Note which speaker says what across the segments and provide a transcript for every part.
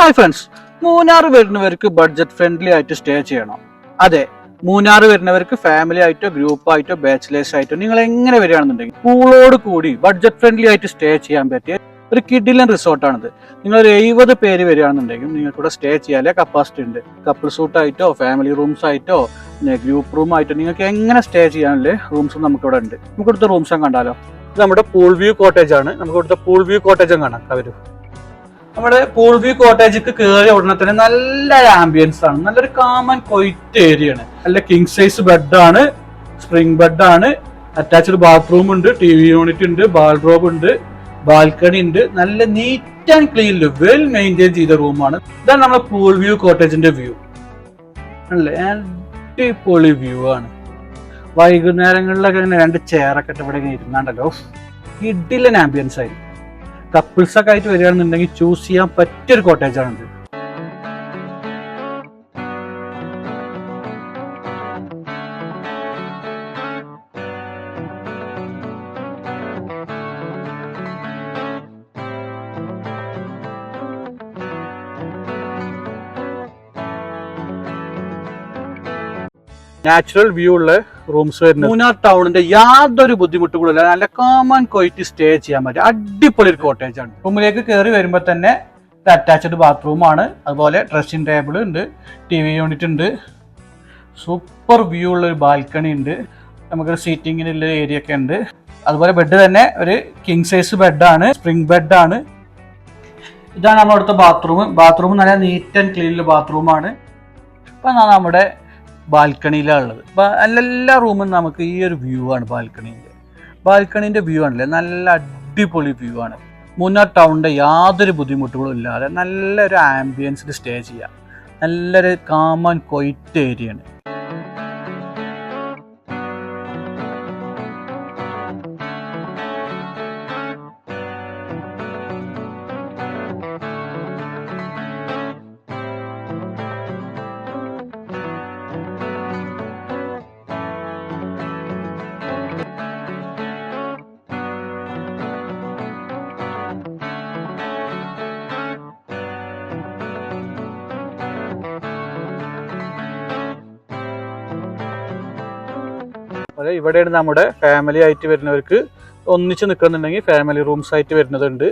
Speaker 1: Hi friends Munnar വരുന്നവർക്ക് budget friendly ആയിട്ട് stay ചെയ്യണം. അതെ മൂന്നാർ വരുന്നവർക്ക് ഫാമിലി ആയിട്ടോ ഗ്രൂപ്പ് ആയിട്ടോ ബാച്ചിലേഴ്സ് ആയിട്ടോ നിങ്ങൾ എങ്ങനെ വരികയാണെന്നുണ്ടെങ്കിൽ പൂളോട് കൂടി ബഡ്ജറ്റ് ഫ്രണ്ട്ലി ആയിട്ട് സ്റ്റേ ചെയ്യാൻ പറ്റിയ ഒരു കിഡിലൻ റിസോർട്ടാണിത് നിങ്ങൾ ഒരു എഴുപത് പേര് വരികയാണെന്നുണ്ടെങ്കിൽ നിങ്ങൾക്കിവിടെ സ്റ്റേ ചെയ്യാലേ കപ്പാസിറ്റി ഉണ്ട്. കപ്പിൾ സൂട്ട് ആയിട്ടോ ഫാമിലി റൂംസ് ആയിട്ടോ പിന്നെ ഗ്രൂപ്പ് റൂം ആയിട്ടോ നിങ്ങൾക്ക് എങ്ങനെ സ്റ്റേ ചെയ്യാനുള്ള റൂംസ് നമുക്കിവിടെ ഉണ്ട്. നമുക്ക് റൂംസും കണ്ടാലോ ഇത് നമ്മുടെ പൂൾ വ്യൂ കോട്ടേജ് ആണ്. നമുക്ക് ഇവിടുത്തെ പൂൾ വ്യൂ കോട്ടേജും കാണാം അവർ നമ്മുടെ പൂൾ വ്യൂ കോട്ടേജിക്ക് കയറിയ ഉടനെ തന്നെ നല്ല ആംബിയൻസ് ആണ്. നല്ലൊരു കാമൻ കൊയ്റ്റ് ഏരിയ ആണ്. നല്ല കിങ് സൈസ് ബെഡാണ് സ്പ്രിംഗ് ബെഡാണ് അറ്റാച്ച്ഡ് ബാത്റൂം ഉണ്ട് ടി വി യൂണിറ്റ് ഉണ്ട് ബാൽറോബ് ഉണ്ട് ബാൽക്കണി ഉണ്ട്. നല്ല neat and clean well maintain ചെയ്ത റൂമാണ് ഇതാണ് നമ്മുടെ പൂൾ വ്യൂ കോട്ടേജിന്റെ വ്യൂ. അല്ലേ? അടിപൊളി വ്യൂ ആണ്. വൈകുന്നേരങ്ങളിലൊക്കെ ഇങ്ങനെ രണ്ട് ചെയറൊക്കെ ഇവിടെ ഇരുന്നാണ്ടല്ലോ. ഇഡിലൻ ആംബിയൻസ് ആയി കപ്പിൾസ് ഒക്കെ ആയിട്ട് വരികയാണെന്നുണ്ടെങ്കിൽ ചൂസ് ചെയ്യാൻ പറ്റിയൊരു ഇത്. നാച്ചുറൽ വ്യൂ ഉള്ള റൂംസ് വരുന്നത്. മൂന്നാർ ടൗണിന്റെ യാതൊരു ബുദ്ധിമുട്ടുകളില്ല നല്ല കോമൺ കൊയിറ്റ് സ്റ്റേ ചെയ്യാൻ പറ്റും. അടിപൊളി ഒരു കോട്ടേജ് ആണ്. റൂമിലേക്ക് കയറി വരുമ്പോൾ തന്നെ അറ്റാച്ച്ഡ് ബാത്റൂം ആണ്. അതുപോലെ ഡ്രസ്സിംഗ് ടേബിൾ ഉണ്ട് ടി വി യൂണിറ്റ് ഉണ്ട്. സൂപ്പർ വ്യൂ ഉള്ള ഒരു ബാൽക്കണി ഉണ്ട്. നമുക്കൊരു സീറ്റിങ്ങിനുള്ള ഏരിയ ഒക്കെ ഉണ്ട്. അതുപോലെ ബെഡ് തന്നെ ഒരു കിങ് സൈസ് ബെഡാണ് സ്പ്രിംഗ് ബെഡാണ് ഇതാണ് നമ്മുടെ അടുത്ത ബാത്റൂം ബാത്റൂം നല്ല നീറ്റ് ആൻഡ് ക്ലീനിൽ ബാത്റൂമാണ് ഇപ്പം നമ്മുടെ ബാൽക്കണിയിലാണ് ഉള്ളത് എല്ലാ റൂമും നമുക്ക് ഈ ഒരു വ്യൂ ആണ് ബാൽക്കണീന്റെ ബാൽക്കണീന്റെ വ്യൂ ആണല്ലേ? നല്ല അടിപൊളി വ്യൂ ആണ്. മൂന്നാർ ടൗണിന്റെ യാതൊരു ബുദ്ധിമുട്ടുകളും ഇല്ലാതെ നല്ലൊരു ആംബിയൻസിൽ സ്റ്റേ ചെയ്യാം. നല്ലൊരു കാമൻ ഏരിയ ആണ് ഇവിടെയാണ് നമ്മുടെ ഫാമിലി ആയിട്ട് വരുന്നവർക്ക് ഒന്നിച്ച് നിൽക്കുന്നുണ്ടെങ്കിൽ ഫാമിലി റൂംസ് ആയിട്ട് വരുന്നതുണ്ട്.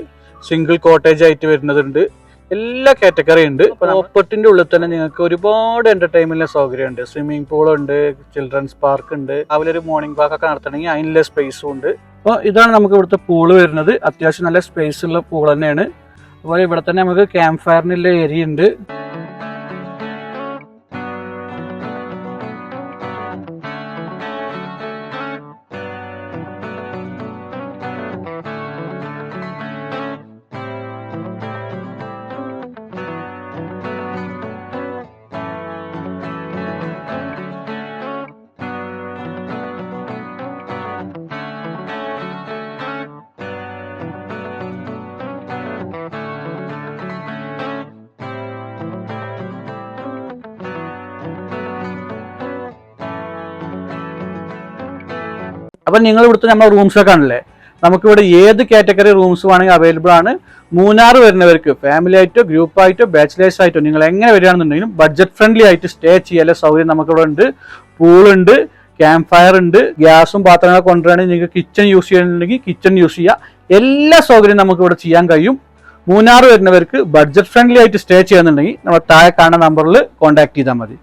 Speaker 1: സിംഗിൾ കോട്ടേജ് ആയിട്ട് വരുന്നതുണ്ട്. എല്ലാ കാറ്റഗറി ഉണ്ട്. പ്രോപ്പർട്ടിന്റെ ഉള്ളിൽ തന്നെ നിങ്ങൾക്ക് ഒരുപാട് എന്റർടൈൻമെന്റ് സൗകര്യം ഉണ്ട് സ്വിമ്മിംഗ് പൂൾ ഉണ്ട് ചിൽഡ്രൻസ് പാർക്ക് ഉണ്ട്. രാവിലെ ഒരു മോർണിംഗ് വാക്ക് ഒക്കെ നടത്തണമെങ്കിൽ അതിനുള്ള സ്പേസും ഉണ്ട്. അപ്പോൾ ഇതാണ് നമുക്ക് ഇവിടുത്തെ പൂൾ വരുന്നത്. അത്യാവശ്യം നല്ല സ്പേസ് ഉള്ള പൂൾ തന്നെയാണ്. അതുപോലെ ഇവിടെ തന്നെ നമുക്ക് ക്യാമ്പ് ഫയറിനുള്ള ഏരിയ ഉണ്ട്. അപ്പം നിങ്ങൾ ഇവിടുത്തെ റൂംസ് ഒക്കെ ആണല്ലേ നമുക്കിവിടെ ഏത് കാറ്റഗറി റൂംസ് വേണമെങ്കിൽ അവൈലബിൾ ആണ്. മൂന്നാർ വരുന്നവർക്ക് ഫാമിലി ആയിട്ടോ ഗ്രൂപ്പ് ആയിട്ടോ ബാച്ചിലേഴ്സ് ആയിട്ടോ നിങ്ങൾ എങ്ങനെ വരികയാണെന്നുണ്ടെങ്കിലും ബഡ്ജറ്റ് ഫ്രണ്ട്ലി ആയിട്ട് സ്റ്റേ ചെയ്യാനുള്ള സൗകര്യം നമുക്കിവിടെ ഉണ്ട് പൂളുണ്ട് ക്യാമ്പ് ഫയർ ഉണ്ട് ഗ്യാസും പാത്രങ്ങളൊക്കെ കൊണ്ടുവരാണെങ്കിൽ നിങ്ങൾക്ക് കിച്ചൺ യൂസ് ചെയ്യണമെങ്കിൽ കിച്ചൺ യൂസ് ചെയ്യാം. എല്ലാ സൗകര്യവും നമുക്ക് ഇവിടെ ചെയ്യാൻ കഴിയും. മൂന്നാർ വരുന്നവർക്ക് ബഡ്ജറ്റ് ഫ്രണ്ട്ലി ആയിട്ട് സ്റ്റേ ചെയ്യുന്നുണ്ടെങ്കിൽ നമ്മൾ താഴെ കാണുന്ന നമ്പറിൽ കോൺടാക്ട് ചെയ്താൽ മതി.